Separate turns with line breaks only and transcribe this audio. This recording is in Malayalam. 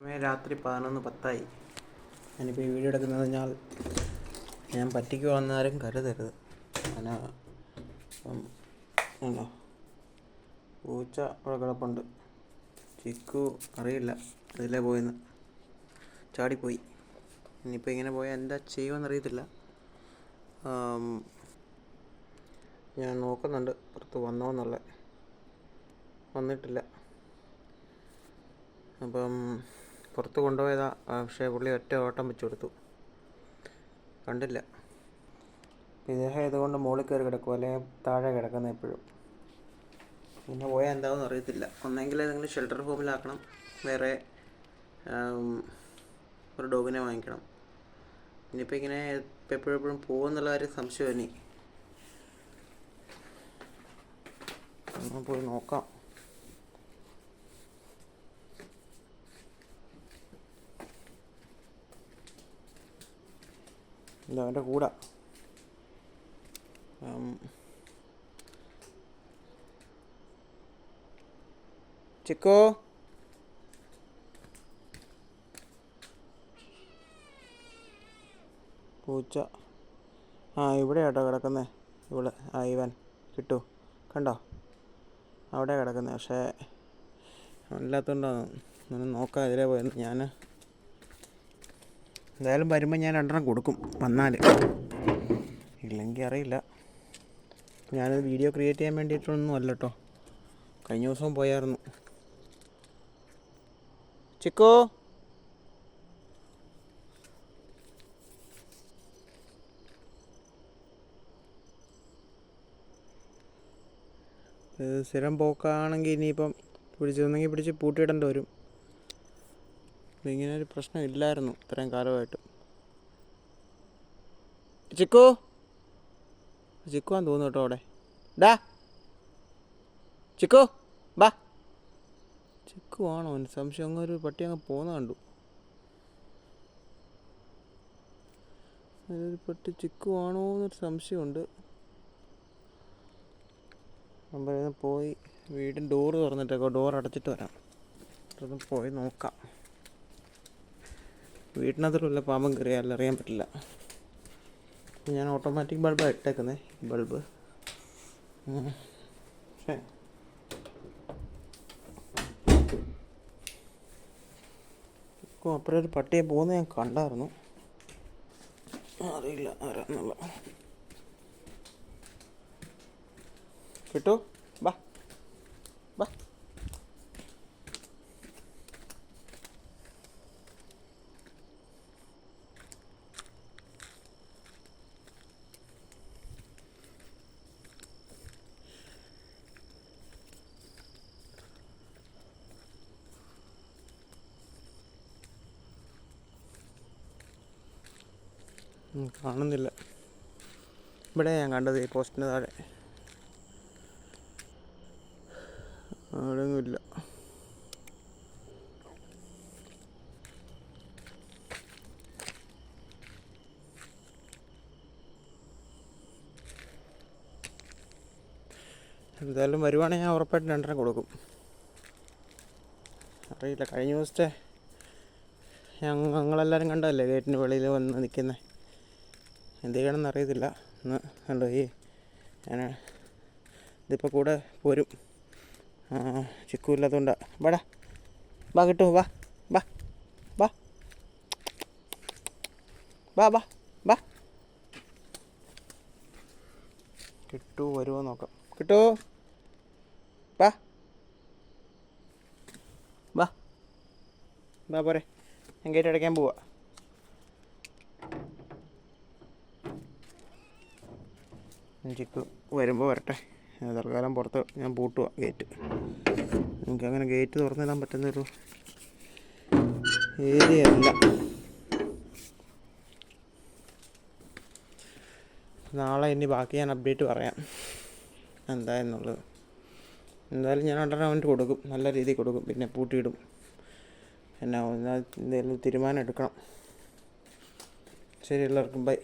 സമയം രാത്രി പതിനൊന്ന് പത്തായി. ഞാനിപ്പോൾ ഈ വീഡിയോ എടുക്കുന്നത് കഴിഞ്ഞാൽ ഞാൻ പറ്റിക്കുവാന്നാരും കരുതരുത്. ഞാൻ പൂച്ച അവിടെ കിടപ്പുണ്ട്. ചിക്കു അറിയില്ല അതിലേ പോയെന്ന്. ചാടിപ്പോയി. ഇനിയിപ്പോൾ ഇങ്ങനെ പോയാൽ എന്താ ചെയ്യുമെന്ന് അറിയത്തില്ല ആം, ഞാൻ നോക്കുന്നുണ്ട് പുറത്ത് എന്നുള്ള വന്നിട്ടില്ല. അപ്പം പുറത്ത് കൊണ്ടുപോയതാ. പക്ഷേ പുള്ളി ഒറ്റ ഓട്ടം വെച്ച് കൊടുത്തു. കണ്ടില്ല. ഇദ്ദേഹം ഇതുകൊണ്ട് മുകളിൽ കയറി കിടക്കും അല്ലെങ്കിൽ താഴെ കിടക്കുന്ന എപ്പോഴും. പിന്നെ പോയാൽ എന്താണെന്ന് അറിയത്തില്ല. ഒന്നെങ്കിൽ ഏതെങ്കിലും ഷെൽട്ടർ ഹോമിലാക്കണം വേറെ ഒരു ഡോഗിനെ വാങ്ങിക്കണം. ഇനിയിപ്പോൾ ഇങ്ങനെ എപ്പോഴെപ്പോഴും എപ്പോഴും എപ്പോഴും പോകുന്നുള്ള കാര്യം സംശയം ഇനി. പോയി നോക്കാം. ഇല്ല അവന്റെ കൂടെ. ചിക്കോ? പൂച്ച. ആ ഇവിടെ കേട്ടോ കിടക്കുന്നേ. ഇവിടെ ആ ഇവൻ. കിട്ടു. കണ്ടോ? അവിടെ കിടക്കുന്നത് പക്ഷേ അല്ലാത്തതുകൊണ്ടാണ് ഒന്ന് നോക്കാം എതിരെ പോയത് ഞാൻ എന്തായാലും വരുമ്പോൾ ഞാൻ രണ്ടെണ്ണം കൊടുക്കും വന്നാൽ. ഇല്ലെങ്കിൽ അറിയില്ല. ഞാനത് വീഡിയോ ക്രിയേറ്റ് ചെയ്യാൻ വേണ്ടിയിട്ടൊന്നും അല്ല കേട്ടോ കഴിഞ്ഞ ദിവസവും പോയായിരുന്നു. ചിക്കോ! സ്ഥിരം പോക്കാണെങ്കിൽ ഇനിയിപ്പം പിടിച്ചിരുന്നെങ്കിൽ പിടിച്ച് പൂട്ടിയിടേണ്ടി വരും. ഇപ്പം ഇങ്ങനെ ഒരു പ്രശ്നം ഇല്ലായിരുന്നു ഇത്രയും കാലമായിട്ട്. ചിക്കു! ചിക്കുവാന്ന് തോന്നുന്നു കേട്ടോ അവിടെ. ഡാ! ചിക്കു! ബാ! ചിക്കു ആണോ സംശയം. അങ്ങ് ഒരു പട്ടി അങ്ങ് പോകുന്ന കണ്ടു. ഒരു പട്ടി ചിക്കു ആണോ എന്നൊരു സംശയമുണ്ട്. നമ്മൾ പോയി. വീടിന്റെ ഡോറ് തുറന്നിട്ടേക്കോ. ഡോർ അടച്ചിട്ട് വരാം. അതൊന്ന് പോയി നോക്കാം. വീട്ടിനകത്തുള്ള പാമ്പം കയറിയാൽ അറിയാൻ പറ്റില്ല. ഞാൻ ഓട്ടോമാറ്റിക് ബൾബാണ് ഇട്ടേക്കുന്നത് ബൾബ് പക്ഷേ അപ്പുറം ഒരു പട്ടിയെ പോകുന്നത് ഞാൻ കണ്ടായിരുന്നു. അറിയില്ല ആരാന്നുള്ള കിട്ടൂ? ബാ. ബാ. കാണുന്നില്ല. ഇവിടെ ഞാൻ കണ്ടത് ഈ പോസ്റ്റിന് താഴെ. അവിടെയൊന്നുമില്ല എന്തായാലും വരുവാണെങ്കിൽ ഞാൻ ഉറപ്പായിട്ട് രണ്ടെണ്ണം കൊടുക്കും. അറിയില്ല കഴിഞ്ഞ ദിവസത്തെ ഞങ്ങ ഞങ്ങളെല്ലാവരും കണ്ടതല്ലേ ഗേറ്റിന് വെളിയിൽ വന്ന് നിൽക്കുന്നത് എന്ത് ചെയ്യണമെന്ന് അറിയത്തില്ല. ഒന്ന് കണ്ടോ ഈ ഞാൻ ഇതിപ്പോൾ കൂടെ പോരും. ചിക്കു ഇല്ലാത്തതുകൊണ്ടാണ് വാടാ വാ കിട്ടു. വാ വാ വാ. വാ വാ വാ. കിട്ടു വരുമോ നോക്കാം. കിട്ടു. വാ. വാ. വാ പോരെ. ഞാൻ ഗേറ്റ് അടയ്ക്കാൻ പോവാ. ചിക്കു വരുമ്പോൾ വരട്ടെ. തൽക്കാലം പുറത്ത് ഞാൻ പൂട്ടുക ഗേറ്റ് എനിക്കങ്ങനെ ഗേറ്റ് തുറന്നിടാൻ പറ്റുന്നൊരു ഏരിയ അല്ല നാളെ ഇനി ബാക്കി ഞാൻ അപ്ഡേറ്റ് പറയാം. എന്തായെന്നുള്ളത് എന്തായാലും ഞാൻ ഉടനെ അവന്റെ കൊടുക്കും. നല്ല രീതിയിൽ കൊടുക്കും. പിന്നെ പൂട്ടിയിടും. എന്നാ എന്തെങ്കിലും തീരുമാനം എടുക്കണം. ശരി എല്ലാവർക്കും ബൈ